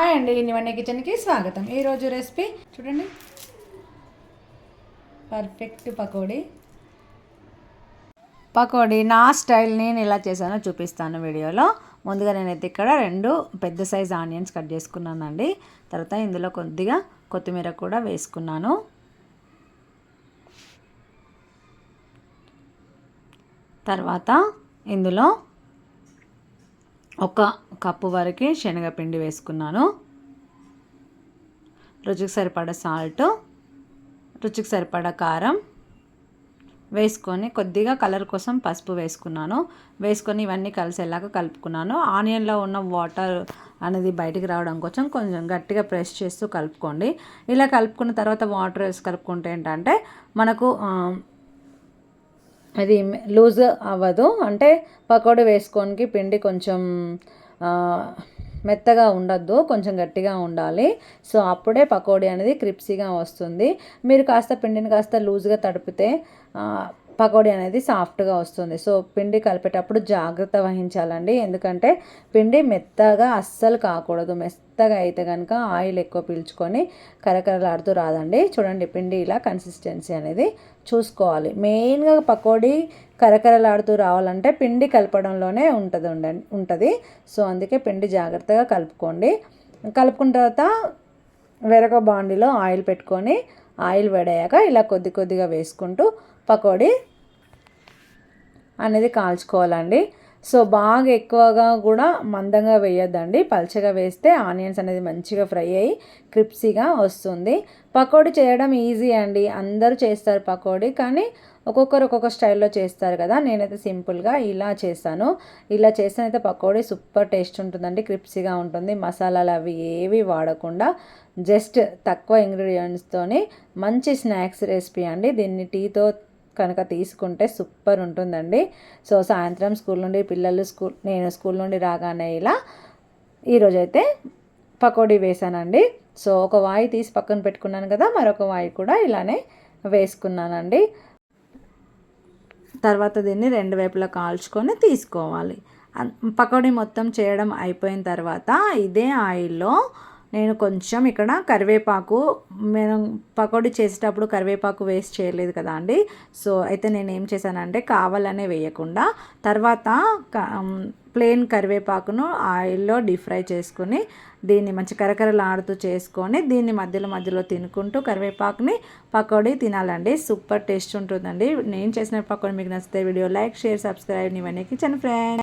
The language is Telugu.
హాయ్ అండి ఇవన్నీ కిచెన్కి స్వాగతం. ఈరోజు రెసిపీ చూడండి. పర్ఫెక్ట్ పకోడీ. పకోడీ నా స్టైల్ నేను ఎలా చేశానో చూపిస్తాను వీడియోలో. ముందుగా నేనైతే ఇక్కడ రెండు పెద్ద సైజ్ ఆనియన్స్ కట్ చేసుకున్నానండి. తర్వాత ఇందులో కొద్దిగా కొత్తిమీర కూడా వేసుకున్నాను. తర్వాత ఇందులో ఒక కప్పు వరకు శనగపిండి వేసుకున్నాను. రుచికి సరిపడ సాల్ట్ రుచికి సరిపడ కారం వేసుకొని కొద్దిగా కలర్ కోసం పసుపు వేసుకున్నాను. వేసుకొని ఇవన్నీ కలిసేలాగా కలుపుకున్నాను. ఆనియన్లో ఉన్న వాటర్ అనేది బయటికి రావడం కోసం కొంచెం గట్టిగా ప్రెస్ చేస్తూ కలుపుకోండి. ఇలా కలుపుకున్న తర్వాత వాటర్ వేసి కలుపుకుంటే ఏంటంటే మనకు అది లూజ్ అవ్వదు. అంటే పకోడీ వేసుకోనికి పిండి కొంచెం మెత్తగా ఉండద్దు కొంచెం గట్టిగా ఉండాలి. సో అప్పుడే పకోడీ అనేది క్రిప్సీగా వస్తుంది. మీరు కాస్త పిండిని కాస్త లూజ్గా తడిపితే పకోడీ అనేది సాఫ్ట్గా వస్తుంది. సో పిండి కలిపేటప్పుడు జాగ్రత్త వహించాలండి. ఎందుకంటే పిండి మెత్తగా అస్సలు కాకూడదు. మెత్తగా అయితే కనుక ఆయిల్ ఎక్కువ పీల్చుకొని కరకరలాడుతూ రాదండి. చూడండి పిండి ఇలా కన్సిస్టెన్సీ అనేది చూసుకోవాలి. మెయిన్గా పకోడీ కరకరలాడుతూ రావాలంటే పిండి కలపడంలోనే ఉంటుంది ఉండండి ఉంటుంది. సో అందుకే పిండి జాగ్రత్తగా కలుపుకోండి. కలుపుకున్న తర్వాత వేరొక బాండిలో ఆయిల్ పెట్టుకొని ఆయిల్ వేడయ్యాక ఇలా కొద్ది కొద్దిగా వేసుకుంటూ పకోడీ అనేది కాల్చుకోవాలండి. సో బాగా ఎక్కువగా కూడా మందంగా వేయొద్దండి. పల్చగా వేస్తే ఆనియన్స్ అనేది మంచిగా ఫ్రై అయ్యి క్రిప్సీగా వస్తుంది. పకోడీ చేయడం ఈజీ అండి. అందరూ చేస్తారు పకోడీ కానీ ఒక్కొక్కరు ఒక్కొక్క స్టైల్లో చేస్తారు కదా. నేనైతే సింపుల్గా ఇలా చేస్తాను ఇలా చేస్తేనైతే పకోడీ సూపర్ టేస్ట్ ఉంటుందండి. క్రిప్సీగా ఉంటుంది. మసాలాలు అవి ఏవి వాడకుండా జస్ట్ తక్కువ ఇంగ్రీడియంట్స్తోని మంచి స్నాక్స్ రెసిపీ అండి. దీన్ని టీతో కనుక తీసుకుంటే సూపర్ ఉంటుందండి. సో సాయంత్రం స్కూల్ నుండి పిల్లలు స్కూల్ నేను స్కూల్ నుండి రాగానే ఇలా ఈరోజైతే పకోడీ వేసానండి. సో ఒక వాయి తీసి పక్కన పెట్టుకున్నాను కదా మరొక వాయి కూడా ఇలానే వేసుకున్నానండి. తర్వాత దీన్ని రెండు వైపులా కాల్చుకొని తీసుకోవాలి. పకోడీ మొత్తం చేయడం అయిపోయిన తర్వాత ఇదే ఆయిల్లో నేను కొంచెం ఇక్కడ కరివేపాకు నేను పకోడీ చేసేటప్పుడు కరివేపాకు వేస్ట్ చేయలేదు కదా అండి. సో అయితే నేను ఏం చేశానంటే కావాలనే వేయకుండా తర్వాత ప్లెయిన్ కరివేపాకును ఆయిల్లో డీప్ ఫ్రై చేసుకుని దీన్ని మంచి కరకరలాడుతూ చేసుకొని దీన్ని మధ్యలో మధ్యలో తినుకుంటూ కరివేపాకుని పకోడీ తినాలండి. సూపర్ టేస్ట్ ఉంటుందండి. నేను చేసిన పకోడీ మీకు నచ్చితే వీడియో లైక్ షేర్ సబ్స్క్రైబ్ ఇవన్నీ కిచెన్ ఫ్రెండ్